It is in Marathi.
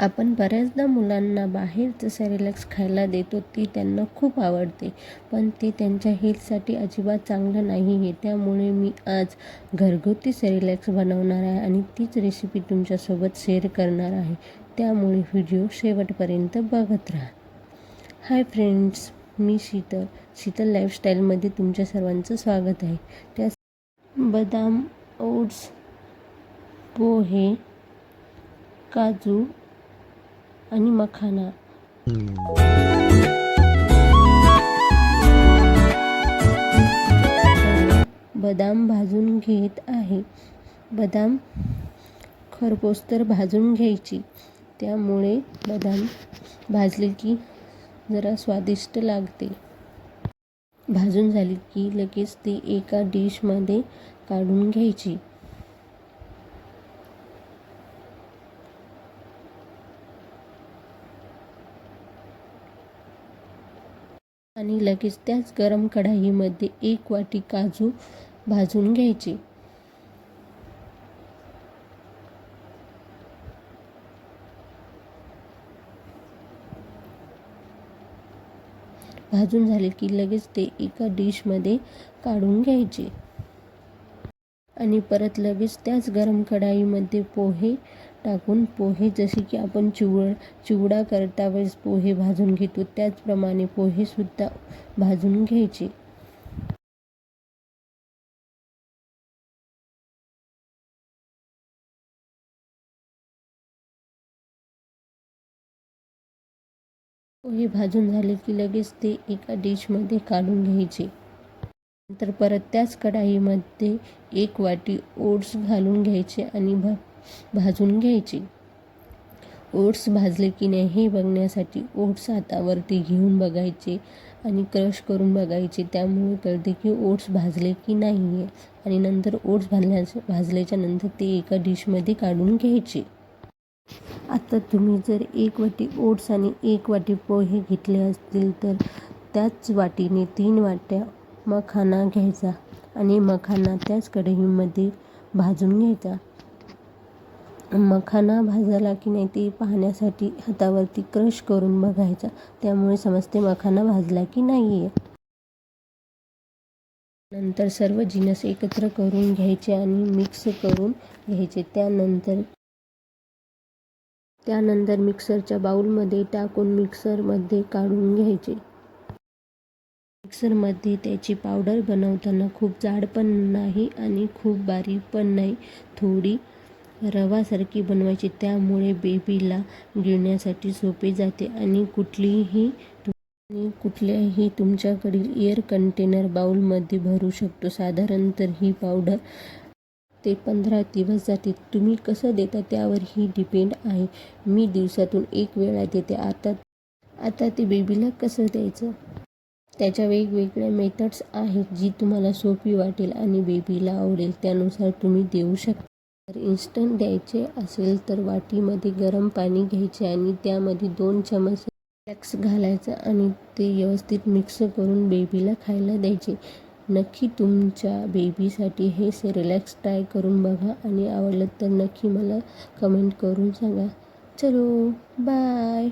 आपण बऱ्याचदा मुलांना बाहेरचं सेरेलॅक्स खायला देतो ती त्यांना खूप आवडते. पण ते त्यांच्या हेल्थसाठी अजिबात चांगलं नाही आहे त्यामुळे मी आज घरगुती सेरेलॅक्स बनवणार आहे आणि तीच रेसिपी तुमच्यासोबत शेअर करणार आहे. त्यामुळे व्हिडिओ शेवटपर्यंत बघत राहा. हाय फ्रेंड्स मी शीतल. शीतल लाईफस्टाईलमध्ये तुमच्या सर्वांचं स्वागत आहे. त्या बदाम ओट्स पोहे काजू आणि मखाना. बदाम भाजून घेत आहे. बदाम खरपूस तर भाजून घ्यायची. त्यामुळे बदाम भाजले की जरा स्वादिष्ट लागते. भाजून झाली की लगेच ती एका डिशमध्ये काढून घ्यायची. आणि लगेच त्याच गरम कढाईमध्ये एक वाटी काजू भाजून घ्यायचे. भाजून झाले की लगेच ते एका डिशमध्ये काढून घ्यायचे. आणि परत लगेच त्याच गरम कढाईमध्ये पोहे टाकून पोहे जसे की आपण चिवड चिवडा करता वेळेस पोहे भाजून घेतो त्याचप्रमाणे पोहेसुद्धा भाजून घ्यायचे. पोहे भाजून झाले की लगेच ते एका डिशमध्ये काढून घ्यायचे. नंतर परत त्याच कढाईमध्ये एक वाटी ओट्स घालून घ्यायचे आणि भा भाजून घ्यायचे. ओट्स भाजले की नाही हे बघण्यासाठी ओट्स हातावरती घेऊन बघायचे आणि क्रश करून बघायचे. त्यामुळे कळते की ओट्स भाजले की नाही आहे आणि नंतर ओट्स भाजल्या भाजल्याच्या नंतर ते एका डिशमध्ये काढून घ्यायचे. आता तुम्ही जर एक वाटी ओट्स आणि एक वाटी पोहे घेतले असतील तर त्याच वाटीने तीन वाट्या मखाना घ्यायचा आणि मखाना त्याच कढईमध्ये भाजून घ्यायचा. मखाना भाजला की नाही ते पाहण्यासाठी हातावरती क्रश करून बघायचा. त्यामुळे समजते मखाना भाजला की नाही आहे नंतर सर्व जिनस एकत्र करून घ्यायचे आणि मिक्स करून घ्यायचे. त्यानंतर त्यानंतर मिक्सरच्या बाऊलमध्ये टाकून मिक्सरमध्ये काढून घ्यायचे. मिक्सरमध्ये त्याची पावडर बनवताना खूप जाड पण नाही आणि खूप बारीक पण नाही. थोडी रवासारखी बनवायची. त्यामुळे बेबीला गिळण्यासाठी सोपे जाते आणि कुठलीही आणि कुठल्याही तुमच्याकडील एअर कंटेनर बाउलमध्ये भरू शकतो. साधारण तर ही पावडर ते पंधरा दिवस जाते. तुम्ही कसं देता त्यावर ही डिपेंड आहे. मी दिवसातून एक वेळा देते. आता आता ते बेबीला कसं द्यायचं? त्याच्या वेगवेगळ्या मेथड्स आहेत जी तुम्हाला सोपी वाटेल आणि बेबीला आवडेल. त्यानुसार तुम्ही देऊ शकता. जर इन्स्टंट द्यायचे असेल तर वाटीमध्ये गरम पाणी घ्यायचे आणि त्यामध्ये दोन चमच फ्लॅक्स घालायचं आणि ते व्यवस्थित मिक्स करून बेबीला खायला द्यायचे. नक्की तुमच्या बेबीसाठी हे सेरेलॅक्स ट्राय करून बघा आणि आवडलं तर नक्की मला कमेंट करून सांगा. चलो बाय